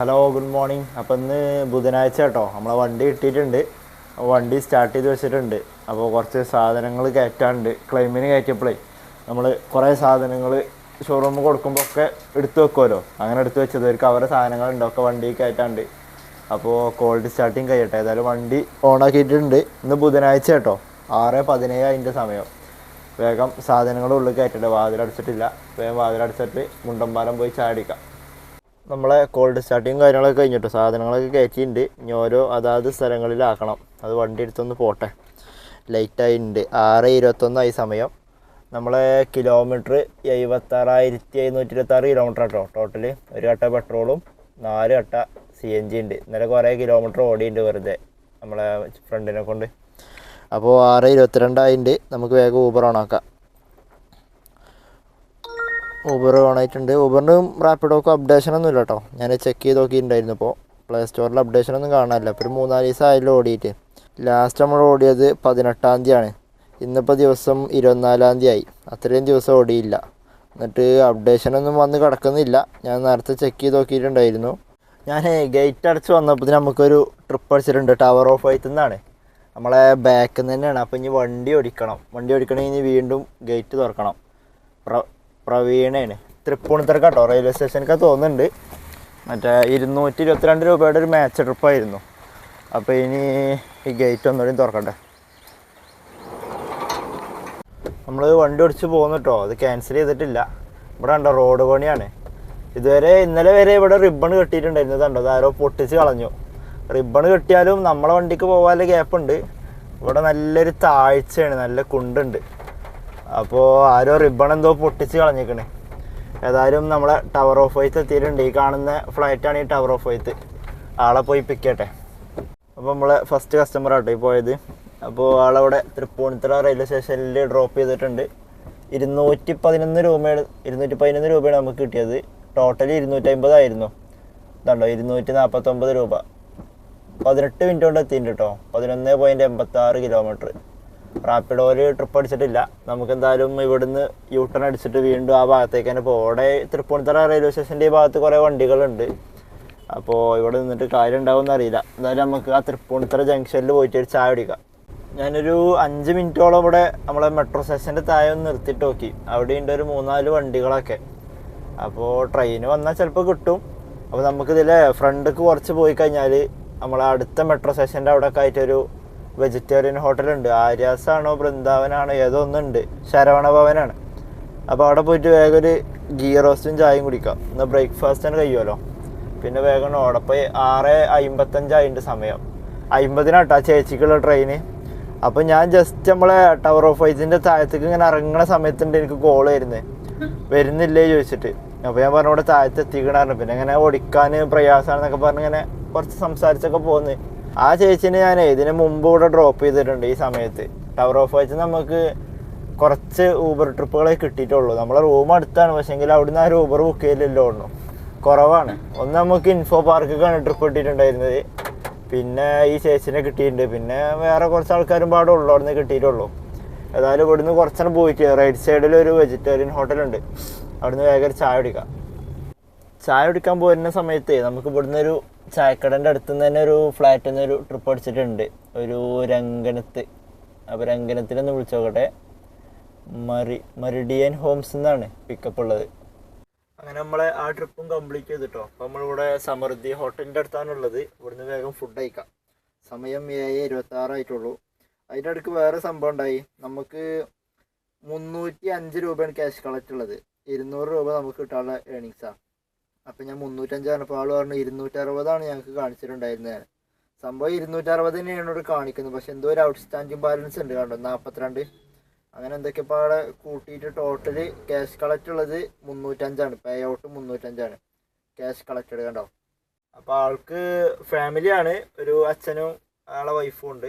Hello good morning അപ്പോൾ ഇന്ന് ബുധനാഴ്ച കേട്ടോ. നമ്മളെ വണ്ടി കിട്ടിയിട്ടുണ്ട്. വണ്ടി സ്റ്റാർട്ട് ചെയ്ത് വെച്ചിട്ടുണ്ട്. അപ്പോൾ കുറച്ച് സാധനങ്ങൾ കയറ്റാണ്ട് ക്ലൈമിന് കയറ്റിയപ്പോഴേ നമ്മൾ കുറേ സാധനങ്ങൾ ഷോറൂമിൽ കൊടുക്കുമ്പോൾ ഒക്കെ എടുത്തു വെക്കുമല്ലോ അങ്ങനെ എടുത്തു വെച്ചത്. ഒരു അവരുടെ സാധനങ്ങളുണ്ട്. ഒക്കെ വണ്ടി കയറ്റാണ്ട് അപ്പോൾ കോൾഡ് സ്റ്റാർട്ടിങ് കഴിയട്ടെ. ഏതായാലും വണ്ടി ഓണാക്കിയിട്ടുണ്ട് ഇന്ന് ബുധനാഴ്ച കേട്ടോ. ആറ് പതിനേഴ് അതിന്റെ സമയം. വേഗം സാധനങ്ങൾ ഉള്ളിൽ കയറ്റട്ടെ വാതിലടച്ചിട്ടില്ല. വേഗം വാതിലടച്ചിട്ട് മുണ്ടമ്പാലം പോയി ചാടിക്കാം നമ്മളെ കോൾഡ് സ്റ്റാർട്ടിങ് കാര്യങ്ങളൊക്കെ കഴിഞ്ഞിട്ട്. സാധനങ്ങളൊക്കെ കയറ്റിയിട്ടുണ്ട് ഇനി ഓരോ അതാത് സ്ഥലങ്ങളിലാക്കണം. അത് വണ്ടി എടുത്തൊന്ന് പോട്ടെ. ലൈറ്റായിട്ടുണ്ട് ആറ് ഇരുപത്തൊന്നായി സമയം. നമ്മളെ കിലോമീറ്റർ എഴുപത്താറായിരത്തി എഴുന്നൂറ്റി ഇരുപത്താറ് കിലോമീറ്റർ കേട്ടോ ടോട്ടൽ ഒരു കട്ട പെട്രോളും നാല് കട്ട സി എൻ ജി ഉണ്ട് ഇന്നലെ കുറേ കിലോമീറ്റർ ഓടിയിട്ടുണ്ട് വെറുതെ നമ്മളെ ഫ്രണ്ടിനെ കൊണ്ട്. അപ്പോൾ ആറ് ഇരുപത്തിരണ്ടായിട്ടുണ്ട് നമുക്ക് വേഗം ഊബർ ഓണാക്കാം. ഊബർ ഓണായിട്ടുണ്ട്. ഊബറിനും റാപ്പിഡോക്കും അപ്ഡേഷൻ ഒന്നും ഇല്ല കേട്ടോ ഞാൻ ചെക്ക് ചെയ്ത് നോക്കിയിട്ടുണ്ടായിരുന്നു ഇപ്പോൾ പ്ലേ സ്റ്റോറിൽ അപ്ഡേഷൻ ഒന്നും കാണാനില്ല. ഇപ്പോൾ ഒരു മൂന്നാൽ ദിവസം ആയാലും ഓടിയിട്ട്. ലാസ്റ്റ് നമ്മൾ ഓടിയത് പതിനെട്ടാം തീയതിയാണ്. ഇന്നിപ്പോൾ ദിവസം ഇരുപത്തിനാലാം തീയതി ആയി അത്രയും ദിവസം ഓടിയില്ല. എന്നിട്ട് അപ്ഡേഷൻ ഒന്നും വന്ന് കിടക്കുന്നില്ല. ഞാൻ നേരത്തെ ചെക്ക് ചെയ്ത് നോക്കിയിട്ടുണ്ടായിരുന്നു. ഞാൻ ഗേറ്റ് അടച്ച് വന്നപ്പോൾ നമുക്കൊരു ട്രിപ്പ് അടിച്ചിട്ടുണ്ട്. ടവർ ഓഫ് ആയിട്ട് നിന്നാണ് നമ്മളെ ബാക്കിൽ നിന്ന് തന്നെയാണ്. അപ്പോൾ ഇനി വണ്ടി ഓടിക്കണം. വണ്ടി ഓടിക്കണമെങ്കിൽ ഇനി വീണ്ടും ഗേറ്റ് തുറക്കണം. പ്രവീണയാണ് തൃപ്പൂണിത്തറ കേട്ടോ റെയിൽവേ സ്റ്റേഷനൊക്കെ തോന്നുന്നുണ്ട്. മറ്റേ ഇരുന്നൂറ്റി ഇരുപത്തിരണ്ട് രൂപയുടെ ഒരു മാച്ച് ട്രിപ്പായിരുന്നു അപ്പോൾ ഇനി ഈ ഗേറ്റ് ഒന്നുകൂടി തുറക്കട്ടെ. നമ്മൾ വണ്ടി ഓടിച്ച് പോകുന്നു കേട്ടോ അത് ക്യാൻസൽ ചെയ്തിട്ടില്ല. ഇവിടെ ഉണ്ടോ റോഡ് പണിയാണ്. ഇതുവരെ ഇന്നലെ വരെ ഇവിടെ റിബൺ കെട്ടിയിട്ടുണ്ടായിരുന്നു. കണ്ടോ അതാരോ പൊട്ടിച്ച് കളഞ്ഞു. റിബൺ കെട്ടിയാലും നമ്മളെ വണ്ടിക്ക് പോകാനുള്ള ഗ്യാപ്പുണ്ട് ഇവിടെ നല്ലൊരു താഴ്ചയാണ് നല്ല കുണ്ടുണ്ട്. അപ്പോൾ ആരോ റിബൺ എന്തോ പൊട്ടിച്ച് കളഞ്ഞേക്കണേ. ഏതായാലും നമ്മളെ ടവർ ഓഫ് വൈത്ത് എത്തിയിട്ടുണ്ട്. ഈ കാണുന്ന ഫ്ലൈറ്റാണ് ഈ ടവർ ഓഫ് വൈത്ത് ആളെ പോയി പിക്ക് ചെയ്യട്ടെ. അപ്പോൾ നമ്മളെ ഫസ്റ്റ് കസ്റ്റമർ ആട്ടോ ഈ പോയത്. അപ്പോൾ ആളവിടെ തൃപ്പൂണിത്തുറ റെയിൽവേ സ്റ്റേഷനിൽ ഡ്രോപ്പ് ചെയ്തിട്ടുണ്ട്. ഇരുന്നൂറ്റി പതിനൊന്ന് രൂപയാണ് ഇരുന്നൂറ്റി പതിനൊന്ന് രൂപയാണ് നമുക്ക് കിട്ടിയത്. ടോട്ടൽ ഇരുന്നൂറ്റി അമ്പതായിരുന്നു ഇതാണ്ടോ ഇരുന്നൂറ്റി നാൽപ്പത്തൊമ്പത് രൂപ. പതിനെട്ട് മിനിറ്റ് കൊണ്ട് എത്തിയിട്ടുണ്ട് കേട്ടോ പതിനൊന്ന് പോയിന്റ് എൺപത്തി ആറ് കിലോമീറ്റർ ഒരു ട്രിപ്പ് അടിച്ചിട്ടില്ല. നമുക്ക് എന്തായാലും ഇവിടുന്ന് യൂ ടേൺ അടിച്ചിട്ട് വീണ്ടും ആ ഭാഗത്തേക്ക് തന്നെ പോകും അവിടെ തൃപ്പൂണിത്തറ റെയിൽവേ സ്റ്റേഷന്റെ ഈ ഭാഗത്ത് കുറേ വണ്ടികളുണ്ട്. അപ്പോൾ ഇവിടെ നിന്നിട്ട് കാര്യം ഉണ്ടാവുമെന്ന് അറിയില്ല. എന്തായാലും നമുക്ക് ആ തൃപ്പൂണിത്തറ ജംഗ്ഷനിൽ പോയിട്ട് ഒരു ചായ കുടിക്കാം. ഞാനൊരു അഞ്ച് മിനിറ്റോളം ഇവിടെ നമ്മളെ മെട്രോ സ്റ്റേഷന്റെ താഴെ ഒന്ന് നിർത്തിയിട്ട് നോക്കി. അവിടെ ഉണ്ട് ഒരു മൂന്നാൽ വണ്ടികളൊക്കെ. അപ്പോൾ ട്രെയിൻ വന്നാൽ ചിലപ്പോൾ കിട്ടും. അപ്പോൾ നമുക്കിതിലെ ഫ്രണ്ടിക്ക് കുറച്ച് പോയി കഴിഞ്ഞാൽ നമ്മളെ അടുത്ത മെട്രോ സ്റ്റേഷന്റെ അവിടെ ഒക്കെ ആയിട്ടൊരു വെജിറ്റേറിയൻ ഹോട്ടലുണ്ട്. ആര്യാസാണോ ബൃന്ദാവനാണോ ഏതോ ഒന്നുണ്ട്. ശരവണ ഭവനാണ് അപ്പോൾ അവിടെ പോയിട്ട് വേഗം ഒരു ഗീ റോസ്റ്റും ചായയും കുടിക്കാം. എന്നാൽ ബ്രേക്ക്ഫാസ്റ്റിന് കഴിയുമല്ലോ. പിന്നെ വേഗം ഓടപ്പോൾ ആറ് അമ്പത്തഞ്ചായിട്ടുണ്ട് സമയം. അമ്പതിനാട്ടാ ചേച്ചിക്കുള്ള ട്രെയിന് അപ്പോൾ ഞാൻ ജസ്റ്റ് നമ്മളെ ടവർ ഓഫ് വൈസിന്റെ താഴത്തേക്ക് ഇങ്ങനെ ഇറങ്ങുന്ന സമയത്തുണ്ട് എനിക്ക് കോൾ വരുന്നത് വരുന്നില്ലേ ചോദിച്ചിട്ട്. അപ്പോൾ ഞാൻ പറഞ്ഞു ഇവിടെ താഴത്ത് എത്തിക്കണമായിരുന്നു പിന്നെ ഇങ്ങനെ ഓടിക്കാൻ പ്രയാസമാണെന്നൊക്കെ പറഞ്ഞ് ഇങ്ങനെ കുറച്ച് സംസാരിച്ചൊക്കെ പോന്ന്. ആ ചേച്ചിനെ ഞാൻ ഇതിന് മുമ്പ് ഇവിടെ ഡ്രോപ്പ് ചെയ്തിട്ടുണ്ട് ഈ സമയത്ത്. ടവർ ഓഫ് വെച്ച് നമുക്ക് കുറച്ച് ഊബർ ട്രിപ്പുകളെ കിട്ടിയിട്ടുള്ളൂ. നമ്മളെ റൂം അടുത്താണ് പക്ഷേങ്കിൽ അവിടുന്ന് ആ ഊബർ ബുക്ക് ചെയ്തില്ലല്ലോ ഉള്ളൂ കുറവാണ്. ഒന്ന് നമുക്ക് ഇൻഫോ പാർക്കൊക്കെയാണ് ട്രിപ്പ് കിട്ടിയിട്ടുണ്ടായിരുന്നത്. പിന്നെ ഈ ചേച്ചിനെ കിട്ടിയിട്ടുണ്ട്. പിന്നെ വേറെ കുറച്ച് ആൾക്കാരും പാടെ ഉള്ളു അവിടെ നിന്ന് കിട്ടിയിട്ടുള്ളൂ. ഏതായാലും ഇവിടുന്ന് കുറച്ചെണ്ണം പോയിട്ട് റൈറ്റ് സൈഡിൽ ഒരു വെജിറ്റേറിയൻ ഹോട്ടലുണ്ട് അവിടുന്ന് വേഗം ചായ കുടിക്കാം. ചായ കുടിക്കാൻ പോരുന്ന സമയത്ത് നമുക്ക് ഇവിടുന്ന് ഒരു ചായക്കടന്റെ അടുത്ത് നിന്ന് തന്നെ ഒരു ഫ്ലാറ്റിൽ നിന്ന് ഒരു ട്രിപ്പ് അടിച്ചിട്ടുണ്ട് ഒരു രംഗനത്ത്. അപ്പോൾ രംഗനത്തിലൊന്ന് വിളിച്ചു നോക്കട്ടെ മറി മറിഡിയൻ ഹോംസ് എന്നാണ് പിക്കപ്പ് ഉള്ളത്. അങ്ങനെ നമ്മളെ ആ ട്രിപ്പും കംപ്ലീറ്റ് ചെയ്തിട്ടോ. അപ്പോൾ നമ്മളിവിടെ സമൃദ്ധി ഹോട്ടലിന്റെ അടുത്താണുള്ളത് ഇവിടുന്ന് വേഗം ഫുഡ് അയക്കാം സമയം ഏഴ് ഇരുപത്തി ആറായിട്ടുള്ളൂ അതിന്റെ അടുക്ക് വേറെ സംഭവം ഉണ്ടായി. നമുക്ക് മുന്നൂറ്റി അഞ്ച് രൂപയാണ് ക്യാഷ് കളക്റ്റ് ഉള്ളത്. ഇരുന്നൂറ് രൂപ നമുക്ക് കിട്ടാനുള്ള ഏണിങ്സാണ് അപ്പം ഞാൻ മുന്നൂറ്റഞ്ച് പറഞ്ഞപ്പോൾ ആൾ പറഞ്ഞു ഇരുന്നൂറ്ററുപതാണ് ഞങ്ങൾക്ക് കാണിച്ചിട്ടുണ്ടായിരുന്നത് സംഭവം ഇരുന്നൂറ്ററുപത് തന്നെയാണ് ഇവിടെ കാണിക്കുന്നത്. പക്ഷെ എന്തോ ഒരു ഔട്ട്സ്റ്റാൻഡിങ് ബാലൻസ് ഉണ്ട് കണ്ടോ? നാൽപ്പത്തിരണ്ട് അങ്ങനെ എന്തൊക്കെ പാടെ കൂട്ടിയിട്ട് ടോട്ടൽ ക്യാഷ് കളക്ട് ഉള്ളത് മുന്നൂറ്റഞ്ചാണ്. പേ ഔട്ട് മുന്നൂറ്റഞ്ചാണ് ക്യാഷ് കളക്റ്റഡ് കണ്ടോ? അപ്പോൾ ആൾക്ക് ഫാമിലിയാണ് ഒരു അച്ഛനും ആളെ വൈഫും ഉണ്ട്.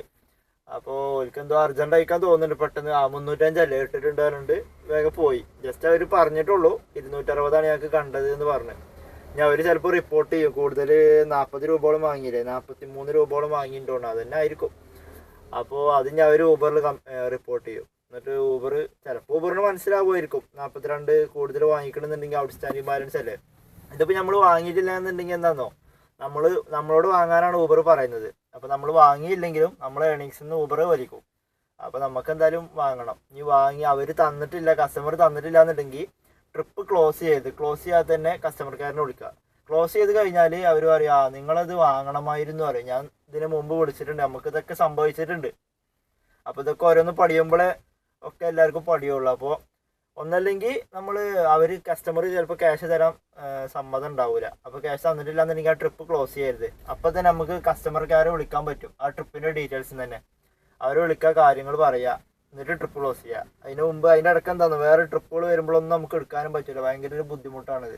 അപ്പോൾ ഓർക്ക് എന്തോ അർജന്റ് അയക്കാൻ തോന്നുന്നുണ്ട് പെട്ടെന്ന്. ആ മുന്നൂറ്റഞ്ചല്ലേ ഇട്ടിട്ടുണ്ട് വേഗം പോയി. ജസ്റ്റ് അവർ പറഞ്ഞിട്ടുള്ളൂ. ഇരുന്നൂറ്ററുപതാണ് ഞങ്ങൾക്ക് കണ്ടത് എന്ന് പറഞ്ഞു. ഞാൻ അവർ ചിലപ്പോൾ റിപ്പോർട്ട് ചെയ്യും. കൂടുതൽ നാൽപ്പത് രൂപയോളം വാങ്ങിയില്ലേ? നാൽപ്പത്തി മൂന്ന് രൂപയോളം വാങ്ങിയിട്ടുണ്ടോ അത് തന്നെ ആയിരിക്കും അപ്പോൾ അത് ഞാൻ അവർ ഊബറിൽ റിപ്പോർട്ട് ചെയ്യും. എന്നിട്ട് ഊബർ ചിലപ്പോൾ ഊബറിന് മനസ്സിലാവുമായിരിക്കും. നാൽപ്പത്തിരണ്ട് കൂടുതൽ വാങ്ങിക്കണമെന്നുണ്ടെങ്കിൽ ഔട്ട്സ്റ്റാൻഡിങ് ബാലൻസ് അല്ലേ? ഇതിപ്പോൾ നമ്മൾ വാങ്ങിയിട്ടില്ല എന്നുണ്ടെങ്കിൽ എന്താണെന്നോ നമ്മൾ നമ്മളോട് വാങ്ങാനാണ് ഊബർ പറയുന്നത്. അപ്പോൾ നമ്മൾ വാങ്ങിയില്ലെങ്കിലും നമ്മൾ ഏണിങ്സിൽ നിന്ന് ഊബർ വലിക്കും. അപ്പോൾ നമുക്ക് എന്തായാലും വാങ്ങണം. ഇനി വാങ്ങി അവർ തന്നിട്ടില്ല കസ്റ്റമർ തന്നിട്ടില്ല എന്നുണ്ടെങ്കിൽ ട്രിപ്പ് ക്ലോസ് ചെയ്ത് ക്ലോസ് ചെയ്യാതെ തന്നെ കസ്റ്റമർ കെയറിന് വിളിക്കുക. ക്ലോസ് ചെയ്ത് കഴിഞ്ഞാൽ അവർ പറയും ആ നിങ്ങളത് വാങ്ങണമായിരുന്നു പറയും. ഞാൻ ഇതിന് മുമ്പ് വിളിച്ചിട്ടുണ്ട്. നമുക്ക് ഇതൊക്കെ സംഭവിച്ചിട്ടുണ്ട്. അപ്പോൾ ഇതൊക്കെ ഓരോന്ന് പഠിയുമ്പോഴേ ഒക്കെ എല്ലാവർക്കും പഠിയുള്ളൂ. അപ്പോൾ ഒന്നല്ലെങ്കിൽ നമ്മൾ അവർ കസ്റ്റമർ ചിലപ്പോൾ ക്യാഷ് തരാൻ സമ്മതം ഉണ്ടാവില്ല അപ്പോൾ ക്യാഷ് തന്നിട്ടില്ല എന്നുണ്ടെങ്കിൽ ആ ട്രിപ്പ് ക്ലോസ് ചെയ്യരുത്. അപ്പോൾ തന്നെ നമുക്ക് കസ്റ്റമർ കസ്റ്റമർക്കാരെ വിളിക്കാൻ പറ്റും. ആ ട്രിപ്പിന്റെ ഡീറ്റെയിൽസ് തന്നെ. അവർ വിളിക്കുക കാര്യങ്ങൾ പറയുക. എന്നിട്ട് ട്രിപ്പ് ക്ലോസ് ചെയ്യുക അതിന് മുമ്പ് അതിന്റെ അടക്കം എന്താണ് വേറെ ട്രിപ്പുകൾ വരുമ്പോഴൊന്നും നമുക്ക് എടുക്കാനും പറ്റില്ല ഭയങ്കര ഒരു ബുദ്ധിമുട്ടാണിത്.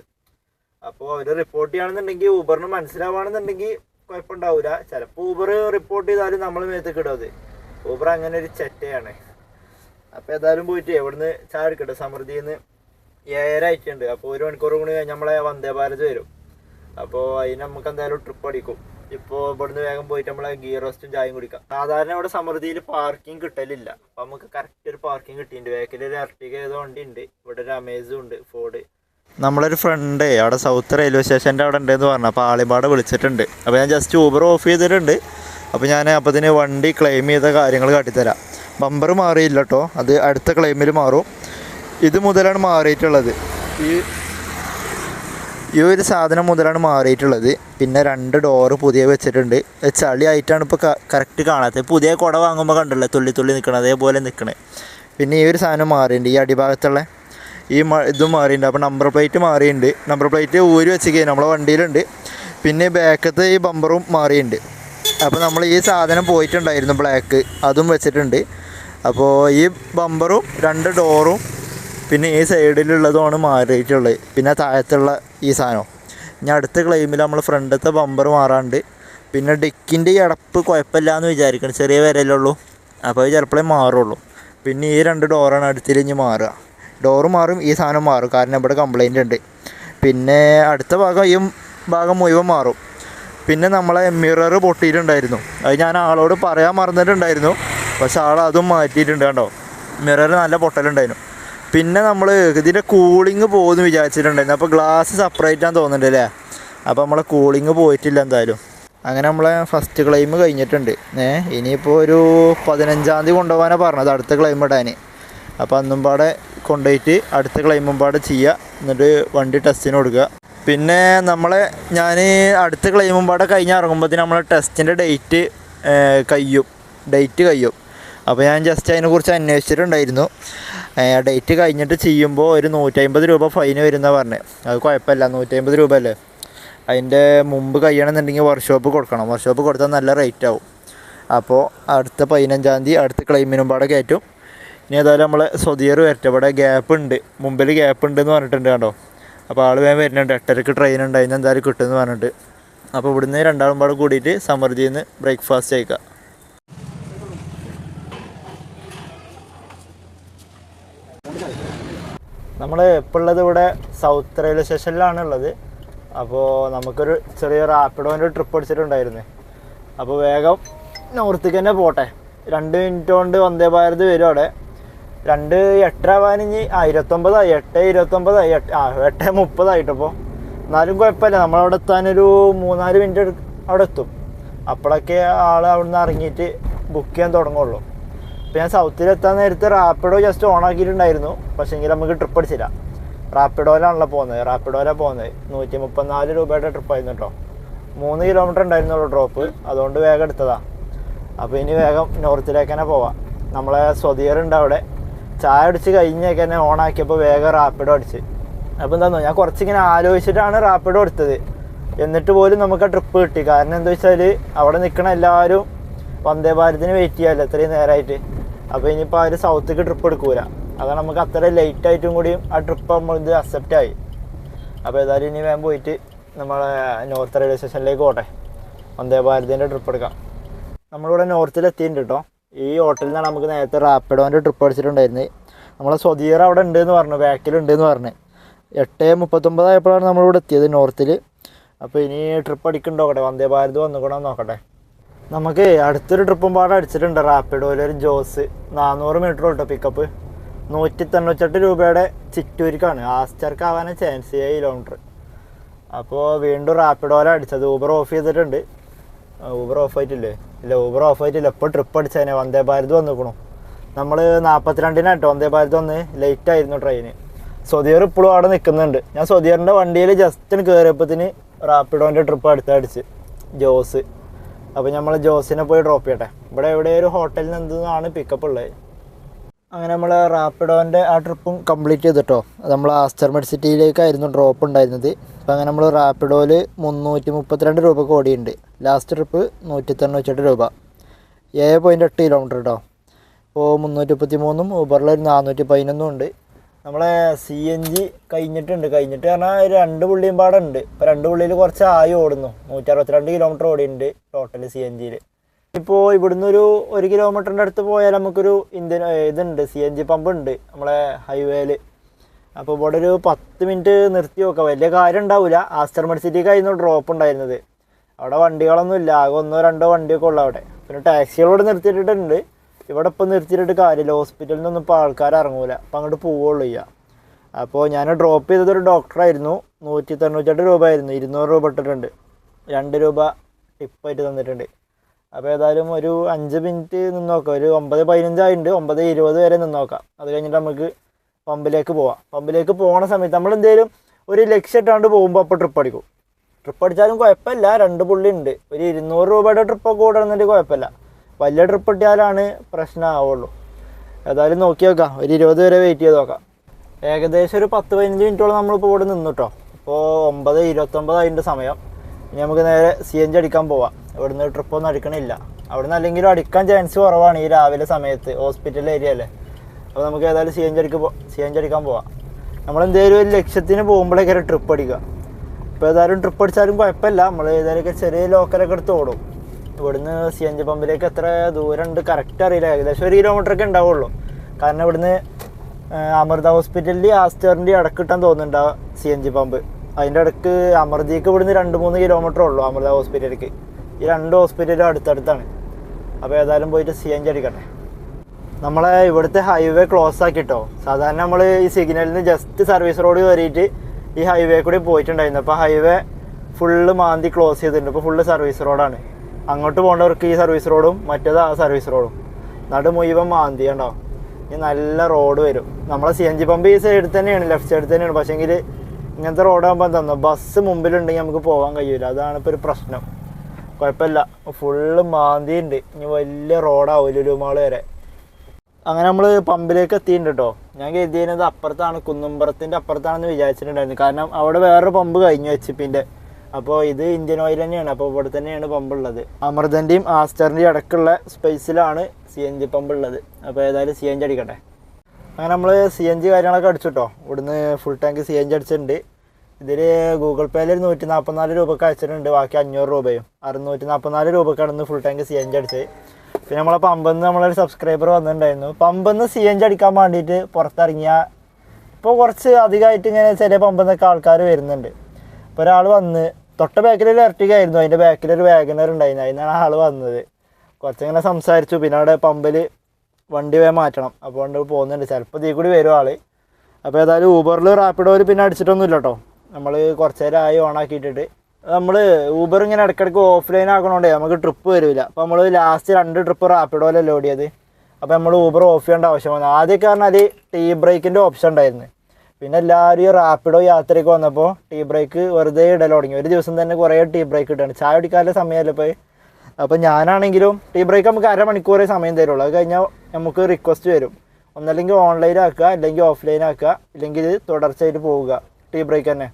അപ്പോൾ അവർ റിപ്പോർട്ട് ചെയ്യുകയാണെന്നുണ്ടെങ്കിൽ ഊബറിന് മനസ്സിലാവുകയാണെന്നുണ്ടെങ്കിൽ കുഴപ്പമുണ്ടാവില്ല ചിലപ്പോൾ ഊബർ റിപ്പോർട്ട് ചെയ്താലും നമ്മൾ മേത്തേക്ക് ഇടും ഊബർ അങ്ങനെ ഒരു ചെറ്റയാണ്. അപ്പോൾ ഏതായാലും പോയിട്ട് എവിടുന്ന് ചായ എടുക്കട്ടെ? സമൃദ്ധിയിൽ നിന്ന് ഏഴര ആയിട്ടുണ്ട്. അപ്പോൾ ഒരു മണിക്കൂർ കൂടി നമ്മളെ വന്ദേ ഭാരത് വരും. അപ്പോൾ അതിന് നമുക്ക് എന്തായാലും ട്രിപ്പ് അടിക്കും. ഇപ്പോൾ ഇവിടുന്ന് വേഗം പോയിട്ട് നമ്മളെ ഗിയർ റോസ്റ്റും ചായയും കുടിക്കാം. സാധാരണ ഇവിടെ സമൃദ്ധിയിൽ പാർക്കിംഗ് കിട്ടലില്ല. അപ്പോൾ നമുക്ക് കറക്റ്റ് ഒരു പാർക്കിംഗ് കിട്ടിയിട്ടുണ്ട്. ബാക്കിൽ ഒരു അർട്ടിക ഏതോ വണ്ടി ഉണ്ട്. ഇവിടെ ഒരു അമേസും ഉണ്ട് ഫോർഡ് നമ്മളൊരു ഫ്രണ്ട് അവിടെ സൗത്ത് റെയിൽവേ സ്റ്റേഷന്റെ അവിടെ ഉണ്ടെന്ന് പറഞ്ഞു. അപ്പോൾ ആളിപാട് വിളിച്ചിട്ടുണ്ട്. അപ്പോൾ ഞാൻ ജസ്റ്റ് ഊബർ ഓഫ് ചെയ്തിട്ടുണ്ട്. അപ്പോൾ ഞാൻ അപ്പോൾ ഇതിന് വണ്ടി ക്ലെയിം ചെയ്ത കാര്യങ്ങൾ കാട്ടിത്തരാം. ബമ്പർ മാറിയില്ല കേട്ടോ അത് അടുത്ത ക്ലെയിമിൽ മാറും. ഇത് മുതലാണ് മാറിയിട്ടുള്ളത്. ഈ ഈ ഒരു സാധനം മുതലാണ് മാറിയിട്ടുള്ളത്. പിന്നെ രണ്ട് ഡോറ് പുതിയ വെച്ചിട്ടുണ്ട്. ചളിയായിട്ടാണ് ഇപ്പോൾ കറക്റ്റ് കാണാത്തത് പുതിയ കുട വാങ്ങുമ്പോൾ കണ്ടല്ലോ? തുള്ളി തുള്ളി നിൽക്കണം അതേപോലെ നിൽക്കണേ പിന്നെ ഈ ഒരു സാധനം മാറിയിട്ടുണ്ട് ഈ അടിഭാഗത്തുള്ള ഈ ഇതും മാറിയിട്ടുണ്ട് അപ്പോൾ നമ്പർ പ്ലേറ്റ് മാറിയിട്ടുണ്ട് നമ്പർ പ്ലേറ്റ് ഊരി വെച്ചിരിക്കുകയാണ് നമ്മളെ വണ്ടിയിലുണ്ട്. പിന്നെ ബാക്കത്തെ ഈ ബമ്പറും മാറിയിട്ടുണ്ട് അപ്പോൾ നമ്മൾ ഈ സാധനം പോയിട്ടുണ്ടായിരുന്നു ബ്ലാക്ക് അതും വെച്ചിട്ടുണ്ട്. അപ്പോൾ ഈ ബമ്പറും രണ്ട് ഡോറും പിന്നെ ഈ സൈഡിലുള്ളതുമാണ് മാറിയിട്ടുള്ളത് പിന്നെ താഴത്തുള്ള ഈ സാധനം. ഇനി അടുത്ത ക്ലെയിമിൽ നമ്മൾ ഫ്രണ്ടത്തെ ബമ്പർ മാറാണ്ട്. പിന്നെ ഡിക്കിന്റെ ഈ അടപ്പ് കുഴപ്പമില്ല എന്ന് വിചാരിക്കണം. ചെറിയ വിരലുള്ളൂ അപ്പോൾ ചിലപ്പോഴേ മാറുള്ളൂ. പിന്നെ ഈ രണ്ട് ഡോറാണ് അടുത്തിൽ ഇനി മാറുക. ഡോറ് മാറും ഈ സാധനം മാറും. കാരണം ഇവിടെ കംപ്ലൈന്റ് ഉണ്ട്. പിന്നെ അടുത്ത ഭാഗം ഈ ഭാഗം മുഴുവൻ മാറും. പിന്നെ നമ്മളെ മിറർ പൊട്ടിയിട്ടുണ്ടായിരുന്നു. അത് ഞാൻ ആളോട് പറയാൻ മറന്നിട്ടുണ്ടായിരുന്നു. പക്ഷെ ആൾ അതും മാറ്റിയിട്ടുണ്ട് കേട്ടോ മിറർ നല്ല പൊട്ടലുണ്ടായിരുന്നു. പിന്നെ നമ്മൾ ഇതിന്റെ കൂളിങ് പോകുമെന്ന് വിചാരിച്ചിട്ടുണ്ടായിരുന്നു. അപ്പോൾ ഗ്ലാസ് സെപ്പറേറ്റ് ആണെന്ന് തോന്നുന്നുണ്ട് അല്ലേ? അപ്പോൾ നമ്മളെ കൂളിങ് പോയിട്ടില്ല എന്തായാലും. അങ്ങനെ നമ്മളെ ഫസ്റ്റ് ക്ലെയിം കഴിഞ്ഞിട്ടുണ്ട്. ഏ ഇനിയിപ്പോൾ ഒരു പതിനഞ്ചാം തീയതി കൊണ്ടുപോകാനാണ് പറഞ്ഞത് അടുത്ത ക്ലെയിം ഇടാൻ അപ്പോൾ അന്നും പാടെ കൊണ്ടുപോയിട്ട് അടുത്ത ക്ലെയിം പാടെ ചെയ്യുക എന്നിട്ട് വണ്ടി ടെസ്റ്റിന് കൊടുക്കുക. പിന്നെ നമ്മളെ ഞാൻ അടുത്ത ക്ലെയിം പാടെ കഴിഞ്ഞ് ഇറങ്ങുമ്പോഴത്തേന് നമ്മളെ ടെസ്റ്റിന്റെ ഡേറ്റ് കഴിയും. ഡേറ്റ് കഴിയും. അപ്പോൾ ഞാൻ ജസ്റ്റ് അതിനെക്കുറിച്ച് അന്വേഷിച്ചിട്ടുണ്ടായിരുന്നു. ഡേറ്റ് കഴിഞ്ഞിട്ട് ചെയ്യുമ്പോൾ ഒരു നൂറ്റമ്പത് രൂപ ഫൈൻ വരുന്ന പറഞ്ഞത് അത് കുഴപ്പമില്ല നൂറ്റമ്പത് രൂപ അല്ലേ അതിന്റെ മുമ്പ് കഴിയണമെന്നുണ്ടെങ്കിൽ വർക്ക്ഷോപ്പ് കൊടുക്കണം. വർക്ക്ഷോപ്പ് കൊടുത്താൽ നല്ല റേറ്റ് ആവും. അപ്പോൾ അടുത്ത പതിനഞ്ചാം തീയതി അടുത്ത ക്ലെയിമിനും പാടെ കയറ്റും. ഇനി ഏതായാലും നമ്മളെ സ്വതിയർ വരട്ടെ. ഇവിടെ ഗ്യാപ്പ് ഉണ്ട്. മുമ്പിൽ ഗ്യാപ്പ് ഉണ്ട് എന്ന് പറഞ്ഞിട്ടുണ്ട് കേട്ടോ അപ്പോൾ ആൾ വേഗം വരുന്നുണ്ട്. എട്ടരക്ക് ട്രെയിൻ ഉണ്ടായിരുന്നു. എന്തായാലും കിട്ടുമെന്ന് പറഞ്ഞിട്ട് അപ്പോൾ ഇവിടുന്ന് രണ്ടാളും പാടെ കൂടിയിട്ട് സമൃദ്ധിയിൽ നിന്ന് ബ്രേക്ക്ഫാസ്റ്റ് കഴിക്കാം. നമ്മൾ ഇപ്പോൾ ഉള്ളത് ഇവിടെ സൗത്ത് റെയിൽവേ സ്റ്റേഷനിലാണ് ഉള്ളത്. അപ്പോൾ നമുക്കൊരു ചെറിയ റാപ്പിഡോന്റെ ട്രിപ്പ് അടിച്ചിട്ടുണ്ടായിരുന്നു. അപ്പോൾ വേഗം നോർത്തേക്ക് തന്നെ പോട്ടെ. രണ്ട് മിനിറ്റ് കൊണ്ട് വന്ദേ ഭാരത് വരും അവിടെ. രണ്ട് എട്ടര പതിനഞ്ച് ആ ഇരുപത്തൊമ്പതായി എട്ട് ഇരുപത്തൊമ്പതായി. എട്ട് ആ എട്ട് മുപ്പതായിട്ടപ്പോൾ. എന്നാലും കുഴപ്പമില്ല. നമ്മളവിടെ എത്താനൊരു മൂന്നാൽ മിനിറ്റ് അവിടെ എത്തും. അപ്പോഴൊക്കെ ആൾ അവിടെ നിന്ന് ഇറങ്ങിയിട്ട് ബുക്ക് ചെയ്യാൻ തുടങ്ങുള്ളൂ. അപ്പോൾ ഞാൻ സൗത്തിൽ എത്താൻ നേരത്തെ റാപ്പിഡോ ജസ്റ്റ് ഓൺ ആക്കിയിട്ടുണ്ടായിരുന്നു. പക്ഷേ എങ്കിൽ നമുക്ക് ട്രിപ്പ് അടിച്ചില്ല. റാപ്പിഡോയിലാണല്ലോ പോകുന്നത് റാപ്പിഡോയിലാണ് പോകുന്നത് നൂറ്റി മുപ്പത്തിനാല് രൂപയുടെ ട്രിപ്പായിരുന്നു കേട്ടോ മൂന്ന് കിലോമീറ്റർ ഉണ്ടായിരുന്നുള്ളൂ ഡ്രോപ്പ് അതുകൊണ്ട് വേഗം എടുത്തതാണ് അപ്പോൾ ഇനി വേഗം നോർത്തിലേക്ക് തന്നെ പോവാം. നമ്മളെ സ്വതിയറുണ്ട് അവിടെ. ചായ അടിച്ച് കഴിഞ്ഞൊക്കെ തന്നെ ഓൺ ആക്കിയപ്പോൾ വേഗം റാപ്പിഡോ അടിച്ച്. അപ്പോൾ എന്താണെന്നോ ഞാൻ കുറച്ചിങ്ങനെ ആലോചിച്ചിട്ടാണ് റാപ്പിഡോ എടുത്തത്. എന്നിട്ട് പോലും നമുക്ക് ആ ട്രിപ്പ് കിട്ടി. കാരണം എന്താ വെച്ചാൽ അവിടെ നിൽക്കണ എല്ലാവരും വന്ദേ ഭാരതിന് വെയിറ്റ് ചെയ്യാമല്ലോ ഇത്രയും നേരമായിട്ട് അപ്പോൾ ഇനിയിപ്പോൾ അവർ സൗത്തേക്ക് ട്രിപ്പ് എടുക്കൂല. അതാണ് നമുക്ക് അത്ര ലേറ്റ് ആയിട്ടും കൂടിയും ആ ട്രിപ്പ് നമ്മൾ ഇത് അക്സെപ്റ്റ് ആയി. അപ്പോൾ ഏതായാലും ഇനി വേഗം പോയിട്ട് നമ്മളെ നോർത്ത് റെയിൽവേ സ്റ്റേഷനിലേക്ക് പോട്ടെ. വന്ദേ ഭാരതിന്റെ ട്രിപ്പ് എടുക്കാം. നമ്മളിവിടെ നോർത്തിൽ എത്തിയിട്ടുണ്ട് കേട്ടോ ഈ ഹോട്ടലിൽ നിന്നാണ് നമുക്ക് നേരത്തെ റാപ്പിഡോന്റെ ട്രിപ്പ് അടിച്ചിട്ടുണ്ടായിരുന്നത് നമ്മളെ സ്വതീർ അവിടെ ഉണ്ട് എന്ന് പറഞ്ഞു ബാക്കിലുണ്ട് എന്ന് പറഞ്ഞു. എട്ട് മുപ്പത്തൊമ്പതായപ്പോഴാണ് നമ്മളിവിടെ എത്തിയത് നോർത്തിൽ അപ്പോൾ ഇനി ട്രിപ്പ് അടിക്കണ്ടോ നോക്കട്ടെ. വന്ദേ ഭാരത് വന്നുകൂടാൻ നോക്കട്ടെ. നമുക്ക് അടുത്തൊരു ട്രിപ്പും പാടെ അടിച്ചിട്ടുണ്ട്. റാപ്പിഡോയിൽ ഒരു ജോസ് നാനൂറ് മീറ്റർ കിട്ടും പിക്കപ്പ് നൂറ്റി തൊണ്ണൂറ്റെട്ട് രൂപയുടെ ചിറ്റൂരിക്കാണ്. ആസ്റ്റർക്ക് ആവാൻ ചാൻസ് ചെയ്യുക കിലോമീറ്റർ അപ്പോൾ വീണ്ടും റാപ്പിഡ് റാപ്പിഡോല അടിച്ചത്. ഊബർ ഓഫ് ചെയ്തിട്ടുണ്ട്. ഊബർ ഓഫ് ആയിട്ടില്ലേ? ഇല്ല ഊബർ ഓഫ് ആയിട്ടില്ല. ഇപ്പോൾ ട്രിപ്പ് അടിച്ചതിനെ വന്ദേ ഭാരത് വന്നിക്കണു. നമ്മൾ നാൽപ്പത്തിരണ്ടിനാട്ടോ വന്ദേ ഭാരത് വന്ന് ലേറ്റ് ആയിരുന്നു ട്രെയിന് സ്വദീർ ഇപ്പോഴും അവിടെ നിൽക്കുന്നുണ്ട് ഞാൻ സ്വദീറിന്റെ വണ്ടിയിൽ ജസ്റ്റ് കയറിയപ്പത്തിന് റാപ്പിഡോന്റെ ട്രിപ്പ് അടുത്തടിച്ച് ജോസ് അപ്പോൾ നമ്മൾ ജോസിനെ പോയി ഡ്രോപ്പ് ചെയ്യട്ടെ. ഇവിടെ എവിടെ ഒരു ഹോട്ടലിൽ നിന്നാണ് പിക്കപ്പ് ഉള്ളത് അങ്ങനെ നമ്മൾ റാപ്പിഡോന്റെ ആ ട്രിപ്പും കംപ്ലീറ്റ് ചെയ്തിട്ടോ. നമ്മൾ ആസ്റ്റർമെഡ് സിറ്റിയിലേക്കായിരുന്നു ഡ്രോപ്പ് ഉണ്ടായിരുന്നത്. അപ്പോൾ അങ്ങനെ നമ്മൾ റാപ്പിഡോയിൽ മുന്നൂറ്റി മുപ്പത്തിരണ്ട് രൂപക്ക് ഓടിയുണ്ട്. ലാസ്റ്റ് ട്രിപ്പ് നൂറ്റി തൊണ്ണൂറ്റെട്ട് രൂപ. ഏഴ് പോയിന്റ് എട്ട് കിലോമീറ്റർ കേട്ടോ ഇപ്പോൾ മുന്നൂറ്റി മുപ്പത്തി മൂന്നും ഊബറിൽ ഒരു നാനൂറ്റി പതിനൊന്നും ഉണ്ട്. നമ്മളെ സി എൻ ജി കഴിഞ്ഞിട്ടുണ്ട്. കഴിഞ്ഞിട്ട് പറഞ്ഞാൽ രണ്ട് പുള്ളിയും പാടുണ്ട്. ഇപ്പോൾ രണ്ട് പുള്ളിയിൽ കുറച്ച് ആയി ഓടുന്നു. നൂറ്റി അറുപത്തിരണ്ട് കിലോമീറ്റർ ഓടിയിട്ടുണ്ട് ടോട്ടൽ സി എൻ ജിയിൽ ഇപ്പോൾ ഇവിടുന്ന് ഒരു ഒരു കിലോമീറ്ററിന്റെ അടുത്ത് പോയാൽ നമുക്കൊരു ഇന്ത്യൻ ഇതുണ്ട്. സി എൻ ജി പമ്പ് ഉണ്ട് നമ്മളെ ഹൈവേയിൽ അപ്പോൾ ഇവിടെ ഒരു പത്ത് മിനിറ്റ് നിർത്തി നോക്കാം. വലിയ കാര്യം ഉണ്ടാവില്ല ആസ്റ്റർ സിറ്റിക്ക് സിറ്റിക്കായിരുന്നു ഡ്രോപ്പ് ഉണ്ടായിരുന്നത്. അവിടെ വണ്ടികളൊന്നും ഇല്ല ആകെ ഒന്നോ രണ്ടോ വണ്ടിയൊക്കെ ഉള്ളു അവിടെ. പിന്നെ ടാക്സികളോട് നിർത്തിയിട്ടുണ്ട് ഇവിടെ ഇപ്പം നിർത്തിയിട്ടിട്ട് കാര്യമില്ല. ഹോസ്പിറ്റലിൽ നിന്നൊന്നും ഇപ്പോൾ ആൾക്കാർ ഇറങ്ങൂല. അപ്പം അങ്ങോട്ട് പോവുള്ളൂ ചെയ്യുക അപ്പോൾ ഞാൻ ഡ്രോപ്പ് ചെയ്തത് ഒരു ഡോക്ടറായിരുന്നു നൂറ്റി തൊണ്ണൂറ്റെട്ട് രൂപ ആയിരുന്നു ഇരുന്നൂറ് രൂപ ഇട്ടിട്ടുണ്ട്. രണ്ട് രൂപ ടിപ്പായിട്ട് തന്നിട്ടുണ്ട്. അപ്പോൾ ഏതായാലും ഒരു അഞ്ച് മിനിറ്റ് നിന്ന് നോക്കാം ഒരു ഒമ്പത് പതിനഞ്ചായിട്ടുണ്ട് ഒമ്പത് ഇരുപത് വരെ നിന്ന് നോക്കാം അത് കഴിഞ്ഞിട്ട് നമുക്ക് പമ്പിലേക്ക് പോവാം. പമ്പിലേക്ക് പോകുന്ന സമയത്ത് നമ്മൾ എന്തെങ്കിലും ഒരു ലക്ഷ്യം ഇട്ടാണ്ട് പോകുമ്പോൾ അപ്പോൾ ട്രിപ്പ് അടിക്കും. ട്രിപ്പ് അടിച്ചാലും കുഴപ്പമില്ല. രണ്ട് പുള്ളി ഉണ്ട്. ഒരു ഇരുന്നൂറ് രൂപയുടെ ട്രിപ്പൊക്കെ നിന്നിട്ട് കുഴപ്പമില്ല. വലിയ ട്രിപ്പ് കിട്ടിയാലാണ് പ്രശ്നമാവുള്ളൂ ഏതായാലും നോക്കി നോക്കാം. ഒരു ഇരുപത് വരെ വെയിറ്റ് ചെയ്ത് നോക്കാം. ഏകദേശം ഒരു പത്ത് പതിനഞ്ച് മിനിറ്റോളം നമ്മളിപ്പോൾ ഇവിടെ നിന്നു കേട്ടോ ഇപ്പോൾ ഒമ്പത് ഇരുപത്തൊമ്പത് അതിന്റെ സമയം. ഇനി നമുക്ക് നേരെ സി എൻ ജി അടിക്കാൻ പോവാം. ഇവിടുന്ന് ട്രിപ്പൊന്നും അടിക്കണില്ല. അവിടുന്ന് അല്ലെങ്കിലും അടിക്കാൻ ചാൻസ് കുറവാണ് ഈ രാവിലെ സമയത്ത്. ഹോസ്പിറ്റൽ ഏരിയ അല്ലേ? അപ്പോൾ നമുക്ക് ഏതായാലും സി എൻ ജി അടിക്ക് പോ സി എൻ ജി അടിക്കാൻ പോവാം. നമ്മളെന്തേലും ഒരു ലക്ഷ്യത്തിന് പോകുമ്പോഴേക്കൊരു ട്രിപ്പ് അടിക്കുക. ഇപ്പോൾ ഏതായാലും ട്രിപ്പ് അടിച്ചാലും കുഴപ്പമില്ല. നമ്മൾ ഏതായാലും ചെറിയ ലോക്കലൊക്കെ എടുത്ത് ഓടും. ഇവിടുന്ന് സി എൻ ജി പമ്പിലേക്ക് എത്ര ദൂരം ഉണ്ട് കറക്റ്റ് അറിയില്ല. ഏകദേശം ഒരു കിലോമീറ്റർ ഒക്കെ ഉണ്ടാവുള്ളൂ. കാരണം ഇവിടുന്ന് അമൃത ഹോസ്പിറ്റലിൽ ആസ്റ്ററിന്റെ ഇടയ്ക്ക് കിട്ടാൻ തോന്നുന്നുണ്ട് ആ സി എൻ ജി പമ്പ്. അതിന്റെ ഇടയ്ക്ക് അമൃതയ്ക്ക് ഇവിടുന്ന് രണ്ട് മൂന്ന് കിലോമീറ്റർ ഉള്ളൂ അമൃത ഹോസ്പിറ്റലിലേക്ക് ഈ രണ്ട് ഹോസ്പിറ്റലും അടുത്തടുത്താണ്. അപ്പോൾ ഏതായാലും പോയിട്ട് സി എൻ ജി അടിക്കട്ടെ. നമ്മളെ ഇവിടുത്തെ ഹൈവേ ക്ലോസ് ആക്കിട്ടോ. സാധാരണ നമ്മൾ ഈ സിഗ്നലിൽ നിന്ന് ജസ്റ്റ് സർവീസ് റോഡ് കയറിയിട്ട് ഈ ഹൈവേ കൂടി പോയിട്ടുണ്ടായിരുന്നു. അപ്പോൾ ഹൈവേ ഫുള്ള് മാന്തി ക്ലോസ് ചെയ്തിട്ടുണ്ട്. ഇപ്പോൾ ഫുള്ള് സർവീസ് റോഡാണ് അങ്ങോട്ട് പോകേണ്ടവർക്ക് ഈ സർവീസ് റോഡും മറ്റേത് ആ സർവീസ് റോഡും നട മുഴുവൻ മാന്തി കണ്ടോ? ഇനി നല്ല റോഡ് വരും. നമ്മളെ സി എൻ ജി പമ്പ് ഈ സൈഡിൽ തന്നെയാണ് ലെഫ്റ്റ് സൈഡിൽ തന്നെയാണ്. പക്ഷേ പക്ഷേങ്കിൽ ഇങ്ങനത്തെ റോഡാകുമ്പോൾ തന്നു ബസ് മുമ്പിലുണ്ടെങ്കിൽ നമുക്ക് പോകാൻ കഴിയില്ല അതാണ് ഇപ്പോൾ ഒരു പ്രശ്നം. കുഴപ്പമില്ല. ഫുള്ള് മാന്തി ഉണ്ട് ഇനി വലിയ റോഡാവും ലുലുമാൾ വരെ. അങ്ങനെ നമ്മൾ പമ്പിലേക്ക് എത്തിയിട്ടുണ്ട് കേട്ടോ ഞാൻ കരുതിയത് അപ്പുറത്താണ് കുന്നുംപുറത്തിന്റെ അപ്പുറത്താണെന്ന് വിചാരിച്ചിട്ടുണ്ടായിരുന്നു. കാരണം അവിടെ വേറൊരു പമ്പ് കഴിഞ്ഞു എച്ച് പിന്റെ അപ്പോൾ ഇത് ഇന്ത്യൻ ഓയിൽ തന്നെയാണ്. അപ്പോൾ ഇവിടെ തന്നെയാണ് പമ്പുള്ളത് അമൃതന്റെയും ആസ്റ്ററിന്റെയും അടക്കമുള്ള സ്പേസിലാണ് സി എൻ ജി പമ്പ് ഉള്ളത്. അപ്പോൾ ഏതായാലും സി എൻ ജി അടിക്കട്ടെ. അങ്ങനെ നമ്മൾ സി എൻ ജി കാര്യങ്ങളൊക്കെ അടിച്ചു കേട്ടോ ഇവിടുന്ന് full tank C N G അടിച്ചിട്ടുണ്ട്. ഇതിൽ ഗൂഗിൾ പേയിൽ ഒരു നൂറ്റി നാൽപ്പത്തിനാല് രൂപക്ക് അയച്ചിട്ടുണ്ട്. ബാക്കി അഞ്ഞൂറ് രൂപയും. അറുന്നൂറ്റി നാൽപ്പത്തിനാല് രൂപക്കാണ് ഇന്ന് full tank C N G അടിച്ചത്. പിന്നെ നമ്മളെ പമ്പിൽ നിന്ന് നമ്മളൊരു സബ്സ്ക്രൈബർ വന്നിട്ടുണ്ടായിരുന്നു. പമ്പിൽ നിന്ന് സി എൻ ജി അടിക്കാൻ വേണ്ടിയിട്ട് പുറത്തിറങ്ങിയ ഇപ്പോൾ കുറച്ച് അധികമായിട്ട് ഇങ്ങനെ ചെറിയ പമ്പിൽ നിന്നൊക്കെ ആൾക്കാർ വരുന്നുണ്ട്. അപ്പോൾ ഒരാൾ വന്ന് തൊട്ട ബാക്കിൽ ഒരു ഇരട്ടിക ആയിരുന്നു അതിന്റെ ബാക്കിൽ ഒരു വാഗനർ ഉണ്ടായിരുന്നു. അതിനാണ് ആൾ വന്നത്. കുറച്ചിങ്ങനെ സംസാരിച്ചു. പിന്നെ അവിടെ പമ്പിൽ വണ്ടി വേ മാറ്റണം. അപ്പോൾ കൊണ്ട് പോകുന്നുണ്ട്. ചിലപ്പോൾ തീ കൂടി വരും ആൾ അപ്പോൾ ഏതായാലും ഊബറിൽ റാപ്പിഡോയിൽ പിന്നെ അടിച്ചിട്ടൊന്നുമില്ല കേട്ടോ നമ്മൾ കുറച്ച് നേരം ആയി ഓൺ ആക്കിയിട്ടിട്ട്. നമ്മൾ ഊബർ ഇങ്ങനെ ഇടയ്ക്കിടയ്ക്ക് ഓഫ്ലൈൻ ആക്കണോണ്ട് നമുക്ക് ട്രിപ്പ് വരില്ല അപ്പോൾ നമ്മൾ ലാസ്റ്റ് രണ്ട് ട്രിപ്പ് റാപ്പിഡോയിലല്ലേ ഓടിയത് അപ്പോൾ നമ്മൾ ഊബർ ഓഫ് ചെയ്യേണ്ട ആവശ്യം വന്നു. ആദ്യമൊക്കെ പറഞ്ഞാൽ ടീ ബ്രേക്കിന്റെ ഓപ്ഷൻ ഉണ്ടായിരുന്നു. പിന്നെ എല്ലാവരും റാപ്പിഡോ യാത്രയ്ക്ക് വന്നപ്പോൾ ടീ ബ്രേക്ക് വെറുതെ ഇടൽ തുടങ്ങി. ഒരു ദിവസം തന്നെ കുറേ ടീ ബ്രേക്ക് ഇട്ടാണ് ചായ കുടിക്കാനുള്ള സമയമല്ലേ ഇപ്പോൾ അപ്പോൾ ഞാനാണെങ്കിലും ടീ ബ്രേക്ക് നമുക്ക് അരമണിക്കൂറേ സമയം തരുള്ളൂ. അത് കഴിഞ്ഞാൽ നമുക്ക് റിക്വസ്റ്റ് വരും. ഒന്നല്ലെങ്കിൽ ഓൺലൈൻ ആക്കുക അല്ലെങ്കിൽ ഓഫ്ലൈൻ ആക്കുക ഇല്ലെങ്കിൽ തുടർച്ചയായിട്ട് പോവുക. ടീ ബ്രേക്ക് തന്നെ.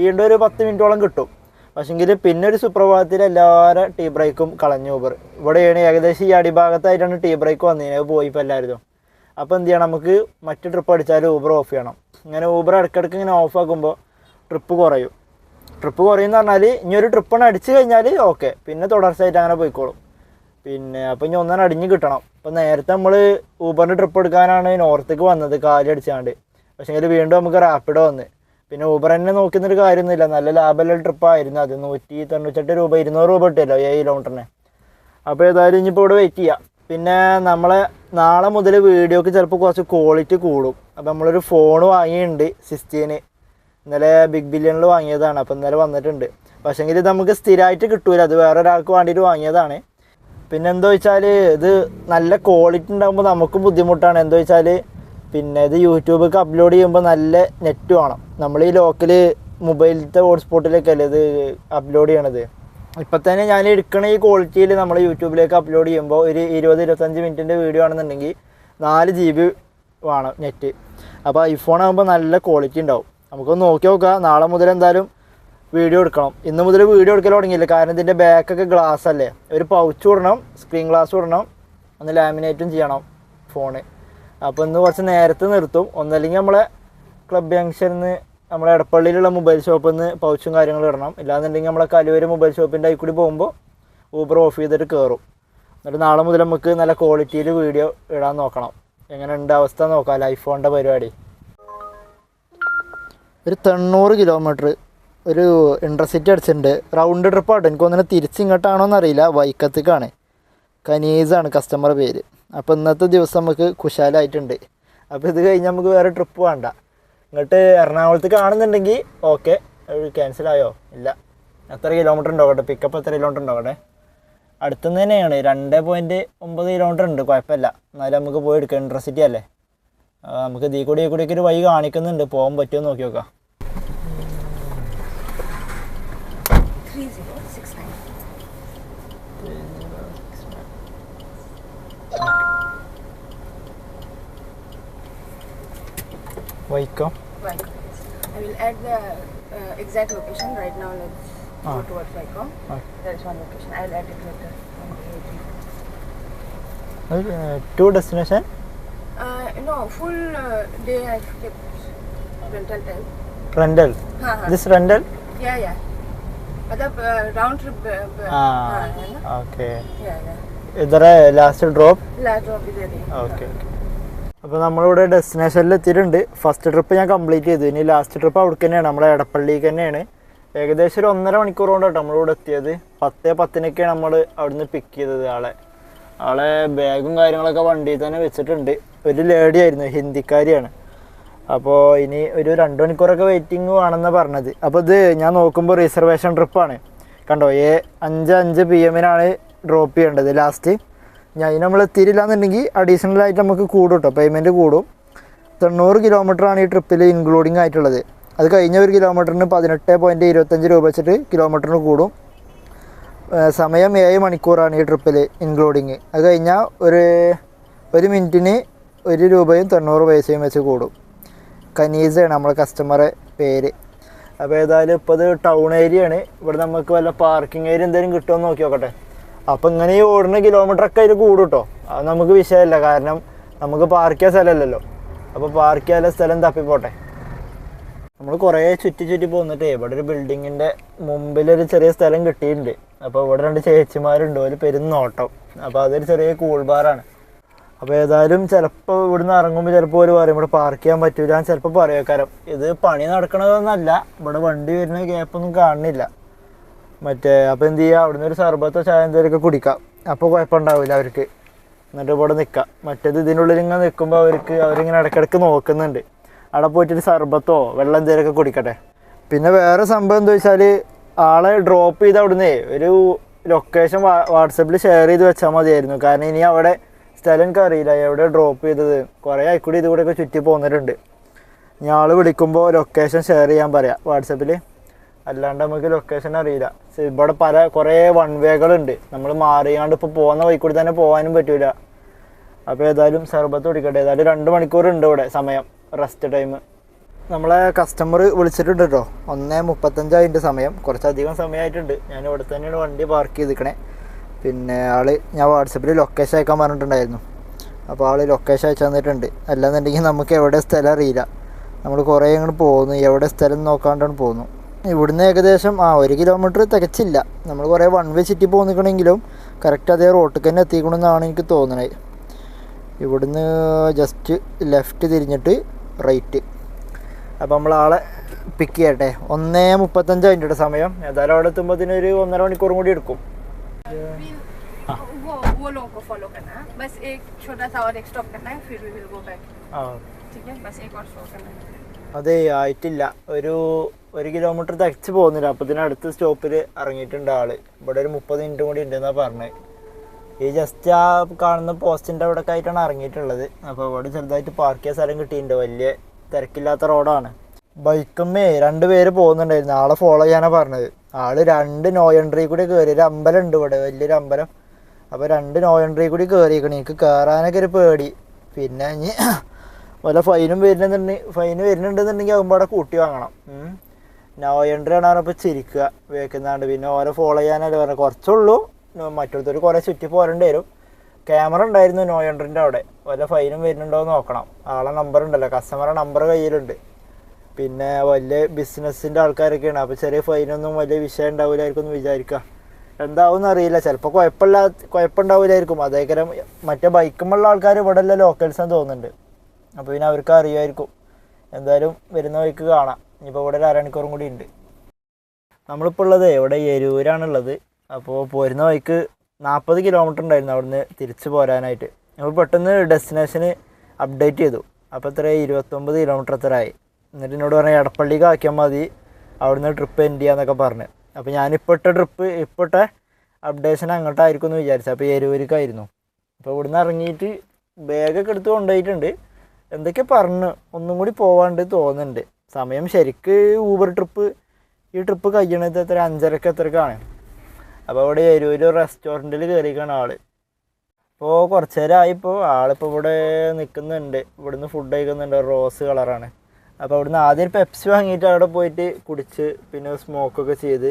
വീണ്ടും ഒരു പത്ത് മിനിറ്റോളം കിട്ടും. പക്ഷെങ്കിൽ പിന്നെ ഒരു സുപ്രഭാതത്തിൽ എല്ലാവരും ടീ ബ്രേക്കും കളഞ്ഞു ഊബർ ഇവിടെയാണ് ഏകദേശം ഈ അടിഭാഗത്തായിട്ടാണ് ടീ ബ്രേക്ക് വന്നതിന് അത് പോയി ഇപ്പോൾ എല്ലാവരും. അപ്പോൾ എന്ത് ചെയ്യണം? നമുക്ക് മറ്റ് ട്രിപ്പ് അടിച്ചാൽ ഊബർ ഓഫ് ചെയ്യണം. ഇങ്ങനെ ഊബർ ഇടയ്ക്കിടയ്ക്ക് ഇങ്ങനെ ഓഫ് ആക്കുമ്പോൾ ട്രിപ്പ് കുറയും. ട്രിപ്പ് കുറയും എന്ന് പറഞ്ഞാൽ ഇനി ഒരു ട്രിപ്പ് അടിച്ചു കഴിഞ്ഞാൽ ഓക്കെ പിന്നെ തുടർച്ചയായിട്ട് അങ്ങനെ പോയിക്കോളും. പിന്നെ അപ്പോൾ ഇനി ഒന്നും അടിഞ്ഞ് കിട്ടണം. അപ്പോൾ നേരത്തെ നമ്മൾ ഊബറിന്റെ ട്രിപ്പ് എടുക്കാനാണ് നോർത്തേക്ക് വന്നത് കാലി അടിച്ചാണ്ട്. പക്ഷേങ്കിൽ വീണ്ടും നമുക്ക് റാപ്പിഡോ വന്ന്. പിന്നെ ഊബർ തന്നെ നോക്കുന്നൊരു കാര്യമൊന്നുമില്ല നല്ല ലാഭമുള്ള ട്രിപ്പായിരുന്നു അത് നൂറ്റി തൊണ്ണൂറ്റെട്ട് രൂപ ഇരുന്നൂറ് രൂപ കിട്ടുമല്ലോ ഏഴ് കിലോമീറ്ററിന് അപ്പോൾ ഏതായാലും ഇനിയിപ്പോൾ ഇവിടെ വെയിറ്റ് ചെയ്യാം. പിന്നെ നമ്മളെ നാളെ മുതൽ വീഡിയോക്ക് ചിലപ്പോൾ കുറച്ച് ക്വാളിറ്റി കൂടും. അപ്പോൾ നമ്മളൊരു ഫോൺ വാങ്ങിയിട്ടുണ്ട് സിക്സ്റ്റീന് ഇന്നലെ ബിഗ് ബില്യണിൽ വാങ്ങിയതാണ്. അപ്പോൾ ഇന്നലെ വന്നിട്ടുണ്ട്. പക്ഷേങ്കിൽ ഇത് നമുക്ക് സ്ഥിരമായിട്ട് കിട്ടൂല. അത് വേറെ ഒരാൾക്ക് വേണ്ടിയിട്ട് വാങ്ങിയതാണ്. പിന്നെ എന്താ വെച്ചാൽ ഇത് നല്ല ക്വാളിറ്റി ഉണ്ടാകുമ്പോൾ നമുക്കും ബുദ്ധിമുട്ടാണ്. എന്താ വെച്ചാൽ പിന്നെ ഇത് യൂട്യൂബിലേക്ക് അപ്ലോഡ് ചെയ്യുമ്പോൾ നല്ല നെറ്റ് വേണം. നമ്മൾ ഈ ലോക്കൽ മൊബൈലിലത്തെ ഹോട്ട്സ്പോട്ടിലേക്കല്ലേ ഇത് അപ്ലോഡ് ചെയ്യണത്? ഇപ്പം തന്നെ ഞാൻ എടുക്കണ ഈ ക്വാളിറ്റിയിൽ നമ്മൾ യൂട്യൂബിലേക്ക് അപ്ലോഡ് ചെയ്യുമ്പോൾ ഒരു ഇരുപത് ഇരുപത്തഞ്ച് മിനിറ്റിന്റെ വീഡിയോ ആണെന്നുണ്ടെങ്കിൽ നാല് ജി ബി വേണം നെറ്റ് അപ്പോൾ ഐഫോൺ ആകുമ്പോൾ നല്ല ക്വാളിറ്റി ഉണ്ടാവും. നമുക്കൊന്ന് നോക്കി നോക്കാം. നാളെ മുതൽ എന്തായാലും വീഡിയോ എടുക്കണം. ഇന്ന് മുതൽ വീഡിയോ എടുക്കൽ തുടങ്ങിയില്ല. കാരണം ഇതിന്റെ ബാക്കൊക്കെ ഗ്ലാസ് അല്ലേ? ഒരു പൗച്ച് വിടണം സ്ക്രീൻ ഗ്ലാസ് വിടണം ഒന്ന് ലാമിനേറ്റും ചെയ്യണം ഫോണ് അപ്പോൾ ഇന്ന് കുറച്ച് നേരത്തെ നിർത്തും. ഒന്നല്ലെങ്കിൽ നമ്മളെ ക്ലബ് ജംഗ്ഷനിൽ നിന്ന് നമ്മളെ എടപ്പള്ളിയിലുള്ള മൊബൈൽ ഷോപ്പിൽ നിന്ന് പൗച്ചും കാര്യങ്ങളും ഇടണം. ഇല്ലാന്നുണ്ടെങ്കിൽ നമ്മളെ കലൂര് മൊബൈൽ ഷോപ്പിന്റെ അതിൽ കൂടി പോകുമ്പോൾ ഊബർ ഓഫ് ചെയ്തിട്ട് കയറും എന്നിട്ട് നാളെ മുതൽ നമുക്ക് നല്ല ക്വാളിറ്റിയിൽ വീഡിയോ ഇടാൻ നോക്കണം. എങ്ങനെയുണ്ട് അവസ്ഥ നോക്കാം ഐഫോണിന്റെ പരിപാടി. ഒരു തൊണ്ണൂറ് കിലോമീറ്റർ ഒരു ഇന്റർസിറ്റി അടിച്ചിട്ടുണ്ട്. റൗണ്ട് ട്രിപ്പാട്ടോ എനിക്കൊന്നിനെ തിരിച്ചിങ്ങോട്ടാണോ എന്നറിയില്ല വൈക്കത്തേക്കാണ്. കനീസാണ് കസ്റ്റമർ പേര്. അപ്പോൾ ഇന്നത്തെ ദിവസം നമുക്ക് കുശാലായിട്ടുണ്ട്. അപ്പോൾ ഇത് കഴിഞ്ഞ് നമുക്ക് വേറെ ട്രിപ്പ് വേണ്ട. ഇങ്ങോട്ട് എറണാകുളത്ത് കാണുന്നുണ്ടെങ്കിൽ ഓക്കെ. ക്യാൻസൽ ആയോ? ഇല്ല. എത്ര കിലോമീറ്റർ ഉണ്ടാവട്ടെ? പിക്കപ്പ് എത്ര കിലോമീറ്റർ ഉണ്ടാവട്ടെ? അടുത്തുനിന്ന് തന്നെയാണ്. രണ്ട് പോയിന്റ് ഒമ്പത് കിലോമീറ്റർ ഉണ്ട്. കുഴപ്പമില്ല. എന്നാലും നമുക്ക് പോയി എടുക്കാം. ഇൻട്രസിറ്റി അല്ലേ? നമുക്ക് ഇതീ കൂടി കൂടിയൊക്കെ ഒരു വഴി കാണിക്കുന്നുണ്ട്. പോകാൻ പറ്റുമോ നോക്കി നോക്കാം. Thank zero Vaika. Vaika. I will add the uh, exact location right now. Let's ah. go towards Vaika. Ah. There is one location. I will add it later. Uh, two destination? Uh, no, full uh, day I kept rental time. Rental? हाँ, हाँ. This rental? Yeah, yeah. मतलब uh, round trip. Uh, uh, ah, हाँ. Okay. Yeah, yeah. Is there a last drop? Last drop is there. Okay. okay. അപ്പോൾ നമ്മളിവിടെ ഡെസ്റ്റിനേഷനിൽ എത്തിയിട്ടുണ്ട്. First trip ഞാൻ complete ചെയ്തു. ഇനി ലാസ്റ്റ് ട്രിപ്പ് അവിടെ തന്നെയാണ്. നമ്മുടെ എടപ്പള്ളിക്ക് തന്നെയാണ്. ഏകദേശം ഒരു ഒന്നര മണിക്കൂർ കൊണ്ടാണ് നമ്മളിവിടെ എത്തിയത്. പത്തേ പത്തിനൊക്കെയാണ് നമ്മൾ അവിടുന്ന് പിക്ക് ചെയ്തത് ആളെ. ആളെ ബാഗും കാര്യങ്ങളൊക്കെ വണ്ടിയിൽ തന്നെ വെച്ചിട്ടുണ്ട്. ഒരു ലേഡി ആയിരുന്നു ഹിന്ദിക്കാരിയാണ്. അപ്പോൾ ഇനി ഒരു രണ്ട് മണിക്കൂറൊക്കെ വെയിറ്റിംഗ് വേണമെന്ന് പറഞ്ഞത്. അപ്പോൾ ഇത് ഞാൻ നോക്കുമ്പോൾ റിസർവേഷൻ ട്രിപ്പാണ് കണ്ടോ ഏ അഞ്ച് അഞ്ച് പി എമ്മിനാണ് ഡ്രോപ്പ് ചെയ്യേണ്ടത്. ലാസ്റ്റ് ഞാൻ നമ്മൾ എത്തിയില്ല എന്നുണ്ടെങ്കിൽ അഡീഷണൽ ആയിട്ട് നമുക്ക് കൂടും കേട്ടോ പേയ്മെന്റ് കൂടും. തൊണ്ണൂറ് ആണ് ഈ ട്രിപ്പിൽ ഇൻക്ലൂഡിങ് ആയിട്ടുള്ളത്. അത് കഴിഞ്ഞ ഒരു കിലോമീറ്ററിന് പതിനെട്ട് പോയിന്റ് ഇരുപത്തഞ്ച് രൂപ വെച്ചിട്ട് കിലോമീറ്ററിന് കൂടും. സമയം ഏഴ് മണിക്കൂറാണ് ഈ ട്രിപ്പിൽ ഇൻക്ലൂഡിങ് അത് കഴിഞ്ഞാൽ ഒരു ഒരു മിനിറ്റിന് ഒരു രൂപയും തൊണ്ണൂറ് പൈസയും വെച്ച് കൂടും. കനീസയാണ് നമ്മളെ കസ്റ്റമറെ പേര്. അപ്പോൾ ഏതായാലും ഇപ്പോൾ ഇത് ടൗൺ ഏരിയ ആണ്. ഇവിടെ നമുക്ക് വല്ല പാർക്കിംഗ് ഏരിയ എന്തെങ്കിലും കിട്ടുമോ എന്ന് നോക്കി നോക്കട്ടെ അപ്പോൾ ഇങ്ങനെ ഈ ഓടുന്ന കിലോമീറ്റർ ഒക്കെ അതിൽ കൂടും കേട്ടോ അത് നമുക്ക് വിഷയമല്ല കാരണം നമുക്ക് പാർക്ക് ചെയ്യാൻ സ്ഥലമല്ലല്ലോ അപ്പോൾ പാർക്ക് ചെയ്യാൻ സ്ഥലം തപ്പിപ്പോട്ടെ. നമ്മൾ കുറേ ചുറ്റി ചുറ്റി പോന്നിട്ട് ഇവിടെ ഒരു ബിൽഡിങ്ങിന്റെ മുമ്പിലൊരു ചെറിയ സ്ഥലം കിട്ടിയിട്ടുണ്ട്. അപ്പോൾ ഇവിടെ രണ്ട് ചേച്ചിമാരുണ്ട്. ഒരു പെരുന്നോട്ടം അപ്പോൾ അതൊരു ചെറിയ കൂൾ ബാറാണ് അപ്പോൾ ഏതായാലും ചിലപ്പോൾ ഇവിടുന്ന് ഇറങ്ങുമ്പോൾ ചിലപ്പോൾ ഒരു പറയും ഇവിടെ പാർക്ക് ചെയ്യാൻ പറ്റൂല ചിലപ്പോൾ പറയേക്കാരം ഇത് പണി നടക്കണതൊന്നല്ല. ഇവിടെ വണ്ടി വരുന്ന ഗ്യാപ്പൊന്നും കാണുന്നില്ല. മറ്റേ അപ്പോൾ എന്ത് ചെയ്യുക അവിടുന്ന് ഒരു സർബത്തോ ചായ എന്തെങ്കിലുമൊക്കെ കുടിക്കാം. അപ്പോൾ കുഴപ്പമുണ്ടാവില്ല അവർക്ക്. എന്നിട്ട് ഇവിടെ നിൽക്കാം മറ്റേത് ഇതിനുള്ളിൽ ഇങ്ങനെ നിൽക്കുമ്പോൾ അവർക്ക് അവരിങ്ങനെ ഇടയ്ക്കിടയ്ക്ക് നോക്കുന്നുണ്ട്. അവിടെ പോയിട്ട് സർബത്തോ വെള്ളം എന്തെങ്കിലുമൊക്കെ കുടിക്കട്ടെ. പിന്നെ വേറെ സംഭവം എന്താ വെച്ചാൽ ആളെ ഡ്രോപ്പ് ചെയ്ത് അവിടുന്ന് ഒരു ലൊക്കേഷൻ വാട്സപ്പിൽ ഷെയർ ചെയ്ത് വെച്ചാൽ മതിയായിരുന്നു. കാരണം ഇനി അവിടെ സ്ഥലം എനിക്ക് അറിയില്ല. എവിടെ ഡ്രോപ്പ് ചെയ്തത്. കുറേ ആയിക്കൂടി ഇതുകൂടെയൊക്കെ ചുറ്റി പോന്നിട്ടുണ്ട്. ഞാൻ ആൾ വിളിക്കുമ്പോൾ ലൊക്കേഷൻ ഷെയർ ചെയ്യാൻ പറയാം. വാട്സപ്പിൽ അല്ലാണ്ട് നമുക്ക് ലൊക്കേഷൻ അറിയില്ല. ഇവിടെ പല കുറേ വൺ വേകളുണ്ട് നമ്മൾ മാറിയാണ്ട് ഇപ്പോൾ പോകുന്ന വഴി കൂടി തന്നെ പോകാനും പറ്റില്ല അപ്പോൾ ഏതായാലും സർബത്ത് കുടിക്കട്ടെ ഏതായാലും രണ്ട് മണിക്കൂർ ഉണ്ട് ഇവിടെ സമയം റെസ്റ്റ് ടൈം നമ്മളെ കസ്റ്റമർ വിളിച്ചിട്ടുണ്ട് കേട്ടോ ഒന്നേ മുപ്പത്തഞ്ചായിട്ട് സമയം. കുറച്ചധികം സമയമായിട്ടുണ്ട് ഞാൻ ഇവിടെ തന്നെയാണ് വണ്ടി പാർക്ക് ചെയ്തിരിക്കണേ. പിന്നെ ആൾ ഞാൻ വാട്സപ്പിൽ ലൊക്കേഷൻ അയക്കാൻ പറഞ്ഞിട്ടുണ്ടായിരുന്നു. അപ്പോൾ ആൾ ലൊക്കേഷൻ അയച്ചു തന്നിട്ടുണ്ട്. അല്ലാന്നുണ്ടെങ്കിൽ നമുക്ക് എവിടെ സ്ഥലം അറിയില്ല. നമ്മൾ കുറേ അങ്ങോട്ട് പോകുന്നു എവിടെ സ്ഥലം നോക്കാണ്ടാണ് പോകുന്നു ഇവിടുന്ന് ഏകദേശം ആ ഒരു കിലോമീറ്റർ തികച്ചില്ല. നമ്മൾ കുറേ വൺ വേ സിറ്റി പോന്നിക്കണമെങ്കിലും കറക്റ്റ് അതേ റോട്ടിൽ തന്നെ എത്തിക്കണമെന്നാണ് എനിക്ക് തോന്നണത് ഇവിടുന്ന് ജസ്റ്റ് ലെഫ്റ്റ് തിരിഞ്ഞിട്ട് റൈറ്റ് അപ്പോൾ നമ്മൾ ആളെ പിക്ക് ചെയ്യട്ടെ. ഒന്നേ മുപ്പത്തഞ്ച് അതിന്റെ സമയം. ഏതായാലും അവിടെ എത്തുമ്പോഴത്തേന് ഒരു ഒന്നര മണിക്കൂറും കൂടി എടുക്കും. ആ. അതെ ആയിട്ടില്ല. ഒരു ഒരു കിലോമീറ്റർ തികച്ച് പോകുന്നില്ല. അപ്പോൾ സ്റ്റോപ്പിൽ ഇറങ്ങിയിട്ടുണ്ട് ആൾ. ഇവിടെ ഒരു മുപ്പത് മിനിറ്റ് കൂടി ഉണ്ടെന്നാണ് പറഞ്ഞത് ഈ ജസ്റ്റ് ആ കാണുന്ന പോസ്റ്റിന്റെ അവിടെ ആയിട്ടാണ് ഇറങ്ങിയിട്ടുള്ളത്. അപ്പോൾ ഇവിടെ ചെറുതായിട്ട് പാർക്ക് ചെയ്യാൻ സ്ഥലം കിട്ടിയിട്ടുണ്ട്. വലിയ തിരക്കില്ലാത്ത റോഡാണ്. ബൈക്കുമേ രണ്ട് പേര് പോകുന്നുണ്ടായിരുന്നു. ആളെ ഫോളോ ചെയ്യാനാണ് പറഞ്ഞത്. ആൾ രണ്ട് നോ എൻട്രി കൂടി കയറി ഒരു അമ്പലം ഉണ്ട് ഇവിടെ വലിയൊരു അമ്പലം. അപ്പോൾ രണ്ട് നോ എൻട്രി കൂടി കയറിയിരിക്കണം എനിക്ക് കയറാനൊക്കെ ഒരു പേടി. പിന്നെ വല്ല ഫൈനും വരുന്നുണ്ടെങ്കിൽ ഫൈന് വരുന്നുണ്ടെന്നുണ്ടെങ്കിൽ ആകുമ്പോൾ കൂട്ടി വാങ്ങണം. ഉം. നോ എൻട്രി ആണ് പറഞ്ഞപ്പോൾ ചിരിക്കുക വേക്കുന്നാണ്ട്. പിന്നെ ഓരോ ഫോളോ ചെയ്യാനല്ലേ പറഞ്ഞത്. കുറച്ചുള്ളൂ. മറ്റൊരുത്തർ കുറേ ചുറ്റി പോരേണ്ടി വരും. ക്യാമറ ഉണ്ടായിരുന്നു നോ എൻട്രിന്റെ അവിടെ. വല്ല ഫൈനും വരുന്നുണ്ടോ എന്ന് നോക്കണം. ആളെ നമ്പർ ഉണ്ടല്ലോ. കസ്റ്റമറുടെ നമ്പർ കയ്യിലുണ്ട്. പിന്നെ വലിയ ബിസിനസ്സിന്റെ ആൾക്കാരൊക്കെയാണ്. അപ്പോൾ ചെറിയ ഫൈനൊന്നും വലിയ വിഷയം ഉണ്ടാവില്ലായിരിക്കും എന്ന് വിചാരിക്കുക. എന്താവും അറിയില്ല ചിലപ്പോൾ കുഴപ്പമില്ലാ കുഴപ്പമുണ്ടാവില്ലായിരിക്കും അതേക്കരം മറ്റേ ബൈക്കുമുള്ള ആൾക്കാർ ഇവിടെ ലോക്കൽസ് എന്ന് തോന്നുന്നുണ്ട്. അപ്പോൾ പിന്നെ അവർക്ക് അറിയുമായിരിക്കും. എന്തായാലും വരുന്ന വഴിക്ക് കാണാം. ഇനിയിപ്പോൾ ഇവിടെ ഒരു അരമണിക്കൂറും കൂടി ഉണ്ട്. നമ്മളിപ്പോൾ ഉള്ളത് ഇവിടെ എരൂരാണുള്ളത്. അപ്പോൾ പോരുന്ന വഴിക്ക് നാൽപ്പത് കിലോമീറ്റർ ഉണ്ടായിരുന്നു അവിടുന്ന് തിരിച്ച് പോരാനായിട്ട്. നമ്മൾ പെട്ടെന്ന് ഡെസ്റ്റിനേഷന് അപ്ഡേറ്റ് ചെയ്തു. അപ്പോൾ എത്ര ഇരുപത്തൊമ്പത് കിലോമീറ്റർ എത്ര ആയി? എന്നിട്ട് എന്നോട് പറഞ്ഞു എടപ്പള്ളിക്ക് ആക്കിയാൽ മതി. അവിടുന്ന് ട്രിപ്പ് എൻഡ് ചെയ്യാന്നൊക്കെ പറഞ്ഞു. അപ്പോൾ ഞാനിപ്പോഴത്തെ ട്രിപ്പ് ഇപ്പോഴത്തെ അപ്ഡേഷൻ അങ്ങോട്ടായിരിക്കും എന്ന് വിചാരിച്ചു അപ്പോൾ എരൂരിക്കായിരുന്നു അപ്പോൾ ഇവിടുന്ന് ഇറങ്ങിയിട്ട് ബാഗൊക്കെ എടുത്ത് കൊണ്ടുപോയിട്ടുണ്ട്. എന്തൊക്കെ പറഞ്ഞു ഒന്നും കൂടി പോവാണ്ട് തോന്നുന്നുണ്ട്. സമയം ശരിക്ക് ഊബർ ട്രിപ്പ് ഈ ട്രിപ്പ് കഴിയണത് എത്ര? അഞ്ചരക്ക് എത്രക്കാണ്? അപ്പോൾ അവിടെ എരൂര് റെസ്റ്റോറന്റിൽ കയറിക്കാണ് ആൾ ഇപ്പോൾ കുറച്ച് നേരമായിപ്പോൾ ആളിപ്പോൾ ഇവിടെ നിൽക്കുന്നുണ്ട് ഇവിടുന്ന് ഫുഡ് കഴിക്കുന്നുണ്ട്. റോസ് കളറാണ് അപ്പോൾ അവിടുന്ന് ആദ്യം ഒരു പെപ്സി വാങ്ങിയിട്ട് അവിടെ പോയിട്ട് കുടിച്ച് പിന്നെ സ്മോക്കൊക്കെ ചെയ്ത്.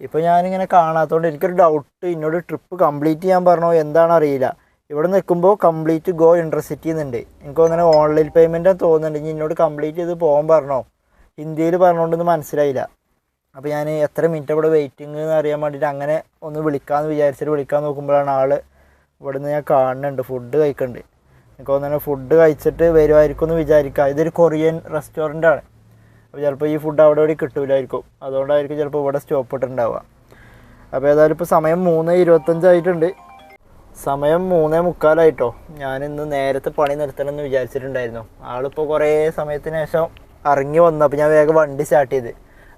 ഇപ്പോൾ ഞാനിങ്ങനെ കാണാത്തതുകൊണ്ട് എനിക്കൊരു ഡൗട്ട് എന്നോട് ട്രിപ്പ് കംപ്ലീറ്റ് ചെയ്യാൻ പറഞ്ഞോ? എന്താണെന്ന് അറിയില്ല. ഇവിടെ നിൽക്കുമ്പോൾ കംപ്ലീറ്റ് ഗോ ഇൻട്രസിറ്റി എന്നുണ്ട്. എനിക്ക് അങ്ങനെ ഓൺലൈൻ പേയ്മെന്റാണ് തോന്നുന്നുണ്ട്. ഇനി എന്നോട് കംപ്ലീറ്റ് ചെയ്ത് പോകാൻ പറഞ്ഞോ? ഹിന്ദിയിൽ പറഞ്ഞുകൊണ്ടൊന്നും മനസ്സിലായില്ല. അപ്പോൾ ഞാൻ എത്ര മിനിറ്റ് ഇവിടെ വെയിറ്റിംഗ് എന്ന് അറിയാൻ വേണ്ടിയിട്ട് അങ്ങനെ ഒന്ന് വിളിക്കാമെന്ന് വിചാരിച്ചിട്ട് വിളിക്കാൻ നോക്കുമ്പോഴാണ് ആൾ ഇവിടെ നിന്ന് ഞാൻ കാണുന്നുണ്ട്. ഫുഡ് കഴിക്കുന്നുണ്ട് എനിക്ക് തോന്നുന്നു ഫുഡ് കഴിച്ചിട്ട് വരുമായിരിക്കും എന്ന് വിചാരിക്കുക ഇതൊരു കൊറിയൻ റെസ്റ്റോറന്റ് ആണ്. അപ്പോൾ ചിലപ്പോൾ ഈ ഫുഡ് അവിടെ ഇവിടെ കിട്ടൂലായിരിക്കും. അതുകൊണ്ടായിരിക്കും ചിലപ്പോൾ ഇവിടെ സ്റ്റോപ്പ് ഇട്ടിട്ടുണ്ടാവുക. അപ്പോൾ ഏതായാലും ഇപ്പോൾ സമയം മൂന്ന് ഇരുപത്തഞ്ചായിട്ടുണ്ട് സമയം മൂന്നേ മുക്കാലായിട്ടോ. ഞാൻ ഇന്ന് നേരത്തെ പണി നിർത്തണം എന്ന് വിചാരിച്ചിട്ടുണ്ടായിരുന്നു. ആളിപ്പോൾ കുറേ സമയത്തിന് ശേഷം ഇറങ്ങി വന്നു. അപ്പോൾ ഞാൻ വേഗം വണ്ടി സ്റ്റാർട്ട് ചെയ്ത്.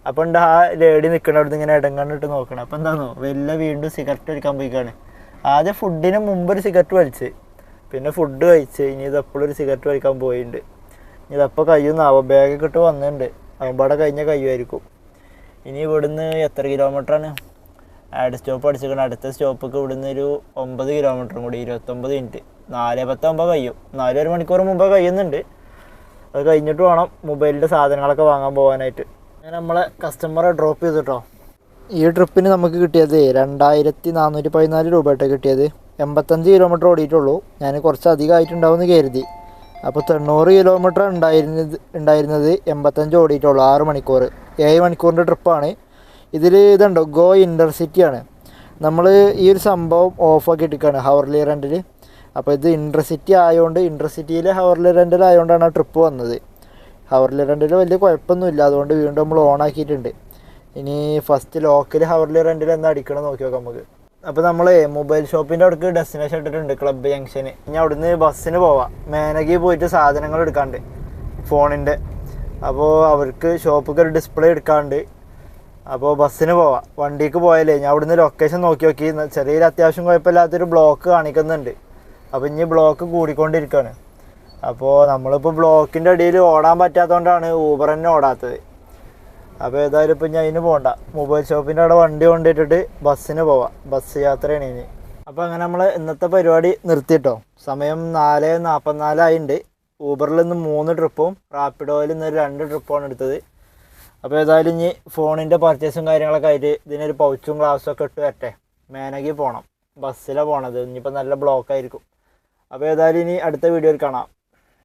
അപ്പോൾ ഉണ്ട് ആ ലേഡി നിൽക്കണ അവിടുന്ന് ഇങ്ങനെ ഇടങ്ങണ്ടിട്ട് നോക്കണം. അപ്പോൾ എന്താണോ വലിയ വീണ്ടും സിഗരറ്റ് വലിക്കാൻ പോയിക്കാണ്. ആദ്യം ഫുഡിന് മുമ്പ് ഒരു സിഗരറ്റ് വലിച്ച്. പിന്നെ ഫുഡ് കഴിച്ച്. ഇനി ഇതെപ്പോഴും ഒരു സിഗരറ്റ് വലിക്കാൻ പോയിണ്ട്. ഇനി ഇതപ്പോൾ കഴിയുന്നാവോ ബാഗൊക്കെ ഇട്ട് വന്നിട്ടുണ്ട് അവിടെ കഴിഞ്ഞ കയ്യുമായിരിക്കും. ഇനി ഇവിടുന്ന് എത്ര കിലോമീറ്ററാണ് ആഡ് സ്റ്റോപ്പ് അടിച്ചിരിക്കണം അടുത്ത സ്റ്റോപ്പൊക്കെ ഇവിടുന്ന് ഒരു ഒമ്പത് കിലോമീറ്ററും കൂടി ഇരുപത്തൊമ്പത് മിനിറ്റ് നാല് പത്താകുമ്പോൾ കഴിയും. നാല് ഒരു മണിക്കൂർ മുമ്പ് കഴിയുന്നുണ്ട്. അത് കഴിഞ്ഞിട്ട് വേണം മൊബൈലിന്റെ സാധനങ്ങളൊക്കെ വാങ്ങാൻ പോകാനായിട്ട്. അങ്ങനെ നമ്മളെ കസ്റ്റമറെ ഡ്രോപ്പ് ചെയ്തിട്ടോ? ഈ ട്രിപ്പിന് നമുക്ക് കിട്ടിയത് രണ്ടായിരത്തി നാനൂറ്റി പതിനാല് രൂപയായിട്ട് കിട്ടിയത്. എൺപത്തഞ്ച് കിലോമീറ്റർ ഓടിയിട്ടുള്ളൂ. ഞാൻ കുറച്ച് അധികമായിട്ടുണ്ടാവും എന്ന് കരുതി. അപ്പോൾ തൊണ്ണൂറ് കിലോമീറ്റർ ഉണ്ടായിരുന്നത് ഉണ്ടായിരുന്നത് എൺപത്തഞ്ച് ഓടിയിട്ടുള്ളൂ ആറ് മണിക്കൂർ. ഏഴ് മണിക്കൂറിന്റെ ട്രിപ്പാണ് ഇതിൽ ഇതുണ്ടോ? ഗോ ഇന്റർസിറ്റിയാണ് നമ്മൾ ഈ ഒരു സംഭവം ഓഫാക്കി എടുക്കുകയാണ് ഹവർലി റെന്റിൽ അപ്പോൾ ഇത് ഇന്റർസിറ്റി ആയതുകൊണ്ട് ഇന്റർസിറ്റിയിലെ ഹവർലി റെന്റിൽ ആയതുകൊണ്ടാണ് ആ ട്രിപ്പ് വന്നത്. ഹവർലി റെന്റിൽ വലിയ കുഴപ്പമൊന്നുമില്ല അതുകൊണ്ട് വീണ്ടും നമ്മൾ ഓൺ ആക്കിയിട്ടുണ്ട്. ഇനി ഫസ്റ്റ് ലോക്കൽ ഹവർലി റെന്റിൽ എന്താ അടിക്കണം നോക്കി നോക്കാം നമുക്ക്. അപ്പോൾ നമ്മൾ മൊബൈൽ ഷോപ്പിന്റെ അവിടേക്ക് ഡെസ്റ്റിനേഷൻ ഇട്ടിട്ടുണ്ട് ക്ലബ്ബ് ജംഗ്ഷന് ഇനി അവിടുന്ന് ബസ്സിന് പോവാം. മേനകി പോയിട്ട് സാധനങ്ങൾ എടുക്കാണ്ട് ഫോണിന്റെ അപ്പോൾ അവർക്ക് ഷോപ്പൊക്കെ ഒരു ഡിസ്പ്ലേ എടുക്കാണ്ട് അപ്പോൾ ബസ്സിന് പോവാം. വണ്ടിക്ക് പോയാലേ ഞാൻ അവിടുന്ന് ലൊക്കേഷൻ നോക്കി നോക്കി ചെറിയൊരു അത്യാവശ്യം കുഴപ്പമില്ലാത്തൊരു ബ്ലോക്ക് കാണിക്കുന്നുണ്ട്. അപ്പോൾ ഇനി ബ്ലോക്ക് കൂടിക്കൊണ്ടിരിക്കുകയാണ് അപ്പോൾ നമ്മളിപ്പോൾ ബ്ലോക്കിന്റെ അടിയിൽ ഓടാൻ പറ്റാത്തതുകൊണ്ടാണ് ഊബർ തന്നെ ഓടാത്തത്. അപ്പോൾ ഏതായാലും ഇപ്പം ഞാൻ അതിന് പോകണ്ട മൊബൈൽ ഷോപ്പിന്റെ അവിടെ വണ്ടി കൊണ്ടിട്ടിട്ട് ബസ്സിന് പോവാം. ബസ് യാത്രയാണ് ഇനി. അപ്പോൾ അങ്ങനെ നമ്മൾ ഇന്നത്തെ പരിപാടി നിർത്തിയിട്ടോ സമയം നാല് നാൽപ്പത്തിനാലായിട്ടുണ്ട് ഊബറിൽ നിന്ന് മൂന്ന് ട്രിപ്പും റാപ്പിഡോയിൽ നിന്ന് രണ്ട് ട്രിപ്പുമാണ് എടുത്തത്. അപ്പോൾ ഏതായാലും ഇനി ഫോണിന്റെ പർച്ചേസും കാര്യങ്ങളൊക്കെ ആയിട്ട് ഇതിനൊരു പൗച്ചും ഗ്ലാസ്സും ഒക്കെ ഇട്ട് വരട്ടെ. മേനകി പോകണം ബസ്സിലാണ് പോണത്. ഇനിയിപ്പോൾ നല്ല ബ്ലോക്ക് ആയിരിക്കും. അപ്പോൾ ഏതായാലും ഇനി അടുത്ത വീഡിയോയിൽ കാണാം.